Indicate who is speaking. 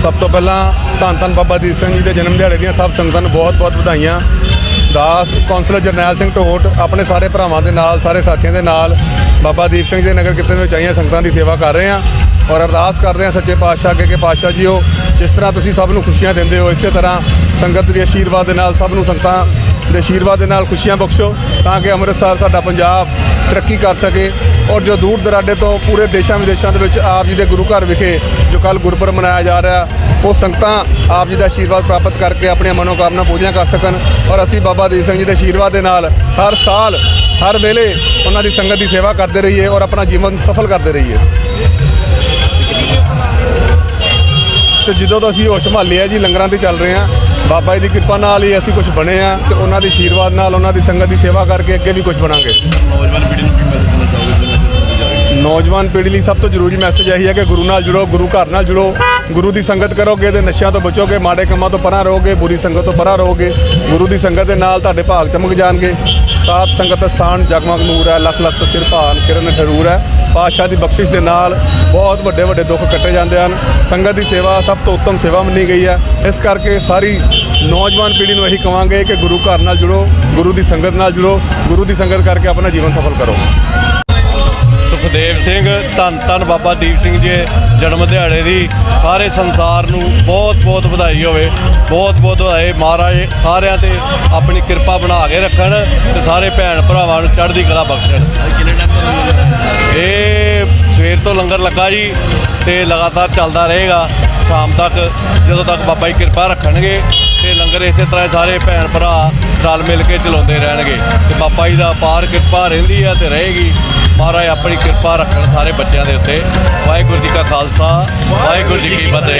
Speaker 1: ਸਭ ਤੋਂ ਪਹਿਲਾਂ ਧੰਨ ਧੰਨ ਬਾਬਾ ਦੀਪ ਸਿੰਘ ਜੀ ਦੇ ਜਨਮ ਦਿਹਾੜੇ ਦੀਆਂ ਸਭ ਸੰਗਤਾਂ ਨੂੰ ਬਹੁਤ-ਬਹੁਤ ਵਧਾਈਆਂ। ਦਾਸ ਕੌਂਸਲਰ ਜਰਨੈਲ ਸਿੰਘ ਢੋਟ ਆਪਣੇ ਸਾਰੇ ਭਰਾਵਾਂ ਦੇ ਨਾਲ, ਸਾਰੇ ਸਾਥੀਆਂ ਦੇ ਨਾਲ ਬਾਬਾ ਦੀਪ ਸਿੰਘ ਜੀ ਦੇ ਨਗਰ ਕੀਰਤਨ ਵਿੱਚ ਆਈਆਂ ਸੰਗਤਾਂ ਦੀ ਸੇਵਾ ਕਰ ਰਹੇ ਹਾਂ। ਔਰ ਅਰਦਾਸ ਕਰਦੇ ਹਾਂ ਸੱਚੇ ਪਾਤਸ਼ਾਹ ਅੱਗੇ ਕਿ ਪਾਤਸ਼ਾਹ ਜੀਓ, ਜਿਸ ਤਰ੍ਹਾਂ ਤੁਸੀਂ ਸਭ ਨੂੰ ਖੁਸ਼ੀਆਂ ਦਿੰਦੇ ਹੋ, ਇਸੇ ਤਰ੍ਹਾਂ ਸੰਗਤ ਦੇ ਆਸ਼ੀਰਵਾਦ ਦੇ ਨਾਲ ਸਭ ਨੂੰ ਸੰਗਤਾਂ ਦੇ ਆਸ਼ੀਰਵਾਦ ਦੇ ਨਾਲ ਖੁਸ਼ੀਆਂ ਬਖਸ਼ੋ, ਤਾਂ ਕਿ ਅੰਮ੍ਰਿਤਸਰ ਸਾਡਾ ਪੰਜਾਬ ਤਰੱਕੀ ਕਰ ਸਕੇ। ਔਰ ਜੋ ਦੂਰ ਦਰਾਡੇ ਤੋਂ ਪੂਰੇ ਦੇਸ਼ਾਂ ਵਿਦੇਸ਼ਾਂ ਦੇ ਵਿੱਚ ਆਪ ਜੀ ਦੇ ਗੁਰੂ ਘਰ ਵਿਖੇ ਜੋ ਕੱਲ ਗੁਰਪੁਰਬ ਮਨਾਇਆ ਜਾ ਰਿਹਾ, ਉਹ ਸੰਗਤਾਂ ਆਪ ਜੀ ਦਾ ਆਸ਼ੀਰਵਾਦ ਪ੍ਰਾਪਤ ਕਰਕੇ ਆਪਣੀਆਂ ਮਨੋਕਾਮਨਾ ਪੂਰੀਆਂ ਕਰ ਸਕਣ। ਔਰ ਅਸੀਂ ਬਾਬਾ ਦੀਪ ਸਿੰਘ ਜੀ ਦੇ ਆਸ਼ੀਰਵਾਦ ਦੇ ਨਾਲ ਹਰ ਸਾਲ, ਹਰ ਵੇਲੇ ਉਹਨਾਂ ਦੀ ਸੰਗਤ ਦੀ ਸੇਵਾ ਕਰਦੇ ਰਹੀਏ ਔਰ ਆਪਣਾ ਜੀਵਨ ਸਫਲ ਕਰਦੇ ਰਹੀਏ। ਤੇ ਜਦੋਂ ਤੋਂ ਅਸੀਂ ਹੋਸ਼ ਸੰਭਾਲਿਆ ਜੀ ਲੰਗਰਾਂ ਤੇ ਚੱਲ ਰਹੇ ਹਾਂ ਬਾਬਾ ਜੀ ਦੀ ਕਿਰਪਾ ਨਾਲ ਹੀ ਅਸੀਂ ਕੁਝ ਬਣੇ ਆ ਤੇ ਉਹਨਾਂ ਦੇ ਆਸ਼ੀਰਵਾਦ ਨਾਲ ਉਹਨਾਂ ਦੀ ਸੰਗਤ ਦੀ ਸੇਵਾ ਕਰਕੇ ਅੱਗੇ ਵੀ ਕੁਝ ਬਣਾਂਗੇ। ਨੌਜਵਾਨ ਪੀੜ੍ਹੀ ਲਈ ਸਭ ਤੋਂ ਜ਼ਰੂਰੀ ਮੈਸੇਜ ਇਹੀ ਹੈ ਕਿ ਗੁਰੂ ਨਾਲ ਜੁੜੋ ਗੁਰੂ ਘਰ ਨਾਲ ਜੁੜੋ। ਗੁਰੂ ਦੀ ਸੰਗਤ ਕਰੋਗੇ ਤੇ ਨਸ਼ਿਆਂ ਤੋਂ ਬਚੋਗੇ ਮਾੜੇ ਕੰਮਾਂ ਤੋਂ ਪਰਾਂ ਰਹੋਗੇ ਬੁਰੀ ਸੰਗਤ ਤੋਂ ਪਰਾਂ ਰਹੋਗੇ। ਗੁਰੂ ਦੀ ਸੰਗਤ ਦੇ ਨਾਲ ਤੁਹਾਡੇ ਭਾਗ ਚਮਕ ਜਾਣਗੇ। ਸਾਤ ਸੰਗਤ ਸਥਾਨ ਜਗਮਗ ਨੂਰ ਹੈ ਲੱਖ ਲੱਖ ਸਿਰ ਭਾਨ ਕਿਰਨ ਠਰੂਰ ਹੈ। ਪਾਤਸ਼ਾਹ ਦੀ ਬਖਸ਼ਿਸ਼ ਦੇ ਨਾਲ ਬਹੁਤ ਵੱਡੇ ਵੱਡੇ ਦੁੱਖ ਕੱਟੇ ਜਾਂਦੇ ਹਨ। ਸੰਗਤ ਦੀ ਸੇਵਾ ਸਭ ਤੋਂ ਉੱਤਮ ਸੇਵਾ ਮੰਨੀ ਗਈ ਹੈ। ਇਸ ਕਰਕੇ ਸਾਰੀ ਨੌਜਵਾਨ ਪੀੜ੍ਹੀ ਨੂੰ ਇਹੀ ਕਵਾਂਗੇ ਕਿ ਗੁਰੂ ਘਰ ਨਾਲ ਜੁੜੋ, ਗੁਰੂ ਦੀ ਸੰਗਤ ਨਾਲ ਜੁੜੋ, ਗੁਰੂ ਦੀ ਸੰਗਤ ਕਰਕੇ ਆਪਣਾ ਜੀਵਨ ਸਫਲ ਕਰੋ।
Speaker 2: ਸੁਖਦੇਵ ਸਿੰਘ, ਧੰਨ ਧੰਨ ਬਾਬਾ ਦੀਪ ਸਿੰਘ ਜੀ, ਜਨਮ ਦਿਹਾੜੇ ਦੀ ਸਾਰੇ ਸੰਸਾਰ ਨੂੰ ਬਹੁਤ ਬਹੁਤ ਵਧਾਈ ਹੋਵੇ। ਬਹੁਤ ਬਹੁਤ ਵਧਾਈ। ਮਹਾਰਾਜ ਸਾਰਿਆਂ ਤੇ ਆਪਣੀ ਕਿਰਪਾ ਬਣਾ ਕੇ ਰੱਖਣ ਤੇ ਸਾਰੇ ਭੈਣ ਭਰਾਵਾਂ ਨੂੰ ਚੜ੍ਹਦੀ ਕਲਾ ਬਖਸ਼ਣ। ਇਹ ਸਵੇਰ ਤੋਂ ਲੰਗਰ ਲੱਗਾ ਜੀ ਤੇ ਲਗਾਤਾਰ ਚੱਲਦਾ ਰਹੇਗਾ। ਸ਼ਾਮ ਤੱਕ ਜਦੋਂ ਤੱਕ ਬਾਬਾ ਜੀ ਕਿਰਪਾ ਰੱਖਣਗੇ ਤੇ ਲੰਗਰ ਇਸੇ ਤਰ੍ਹਾਂ ਸਾਰੇ ਭੈਣ ਭਰਾ ਰਲ ਮਿਲ ਕੇ ਚਲਾਉਂਦੇ ਰਹਿਣਗੇ। ਤੇ ਬਾਬਾ ਜੀ ਦਾ ਅਪਾਰ ਕਿਰਪਾ ਰਹਿੰਦੀ ਹੈ ਤੇ ਰਹੇਗੀ। ਮਹਾਰਾਜ ਆਪਣੀ ਕਿਰਪਾ ਰੱਖਣ ਸਾਰੇ ਬੱਚਿਆਂ ਦੇ ਉੱਤੇ। ਵਾਹਿਗੁਰੂ ਜੀ ਕਾ ਖਾਲਸਾ, ਵਾਹਿਗੁਰੂ ਜੀ ਕੀ ਫਤਿਹ।